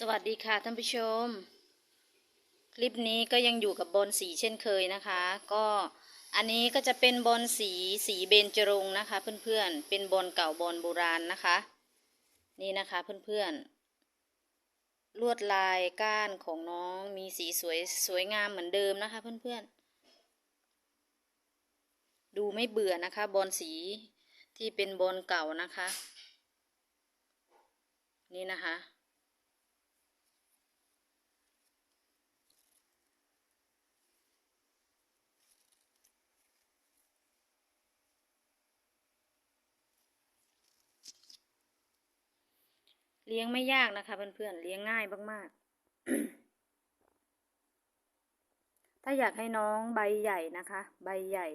สวัสดีค่ะท่านผู้ชม คลิปนี้ก็ยังอยู่กับบอลสีเช่นเคยนะคะ ก็อันนี้ก็จะเป็นบอลสีสีเบญจรงค์นะคะ เพื่อนๆ เป็นบอลเก่าบอลโบราณนะคะ นี่นะคะเพื่อนๆ ลวดลายก้านของน้องมีสีสวยสวยงามเหมือนเดิมนะคะเพื่อนๆ ดูไม่เบื่อนะคะบอลสีที่เป็นบอลเก่านะคะ นี่นะคะ เลี้ยงไม่ยากนะคะเพื่อนๆเลี้ยงง่ายมากๆ ถ้าอยากให้น้องใบใหญ่นะคะ ใบใหญ่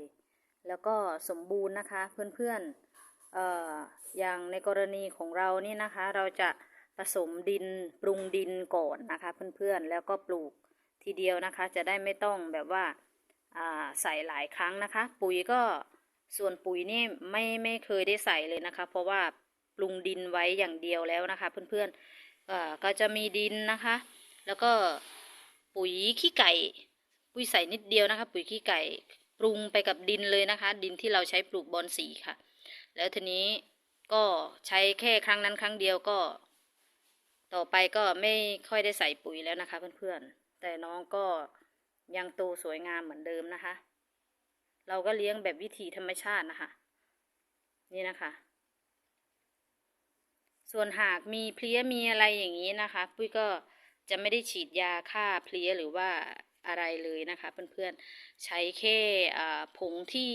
แล้วก็สมบูรณ์นะคะ เพื่อนๆเอ่ออย่างในกรณีของเรานี่นะคะ เราจะผสมดินปรุงดินก่อนนะคะ เพื่อนๆแล้วก็ปลูกทีเดียวนะคะ จะได้ไม่ต้องแบบว่าอ่าใส่หลายครั้งนะคะ ปุ๋ยก็ส่วนปุ๋ยนี่ไม่ไม่เคยได้ใส่เลยนะคะ เพราะว่า ปรุงดินไว้อย่างเดียวแล้วนะคะ เพื่อนๆเอ่อก็จะมีดินนะคะ แล้วก็ปุ๋ยขี้ไก่ ปุ๋ยใส่นิดเดียวนะคะ ปุ๋ยขี้ไก่ปรุงไปกับดินเลยนะคะ ดินที่เราใช้ปลูกบอนสีค่ะ แล้วทีนี้ก็ใช้แค่ครั้งนั้นครั้งเดียวก็ ต่อไปก็ไม่ค่อยได้ใส่ปุ๋ยแล้วนะคะ เพื่อนๆ แต่น้องก็ยังโตสวยงามเหมือนเดิมนะคะ เราก็เลี้ยงแบบวิถีธรรมชาตินะคะ นี่นะคะ ส่วนหากมีเพลี้ยมีอะไรอย่างนี้นะคะ ปุ้ยก็จะไม่ได้ฉีดยาฆ่าเพลี้ยหรือว่าอะไรเลยนะคะ เพื่อนๆใช้แค่ผงที่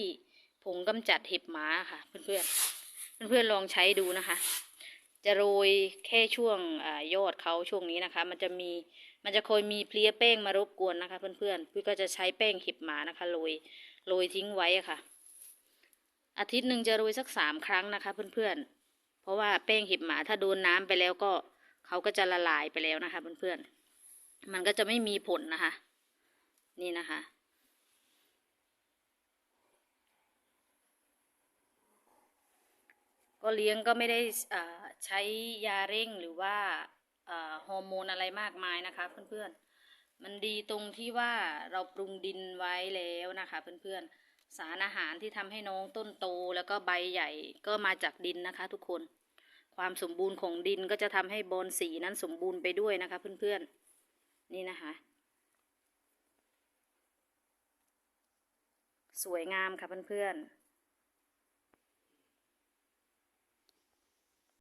ผงกำจัดเห็บหมาค่ะ เพื่อนๆเพื่อนๆลองใช้ดูนะคะ จะโรยแค่ช่วงอยอดเขาช่วงนี้นะคะ มันจะมีมันจะคอยมีเพลี้ยแป้งมารบกวนนะคะ เพื่อนๆปุ้ยก็จะใช้แป้งเห็บหมานะคะโรยโรยทิ้งไว้ค่ะ อาทิตย์หนึ่งจะโรยสักสามครั้งนะคะ เพื่อนๆ เพราะว่าแป้งเห็บหมาถ้าโดนน้ำไปแล้วก็เขาก็จะละลายไปแล้วนะคะเพื่อนๆ มันก็จะไม่มีผลนะคะ นี่นะคะก็เลี้ยงก็ไม่ได้ใช้ยาเร่งหรือว่าอ่าฮอร์โมนอะไรมากมายนะคะ เพื่อนๆ มันดีตรงที่ว่าเราปรุงดินไว้แล้วนะคะ เพื่อนๆ สารอาหารที่ทำให้น้องต้นโตแล้วก็ใบใหญ่ก็มาจากดินนะคะ ทุกคน ความสมบูรณ์ของดินก็จะทำให้บอนสีนั้นสมบูรณ์ไปด้วยนะคะ เพื่อนๆ นี่นะคะ สวยงามค่ะเพื่อนๆ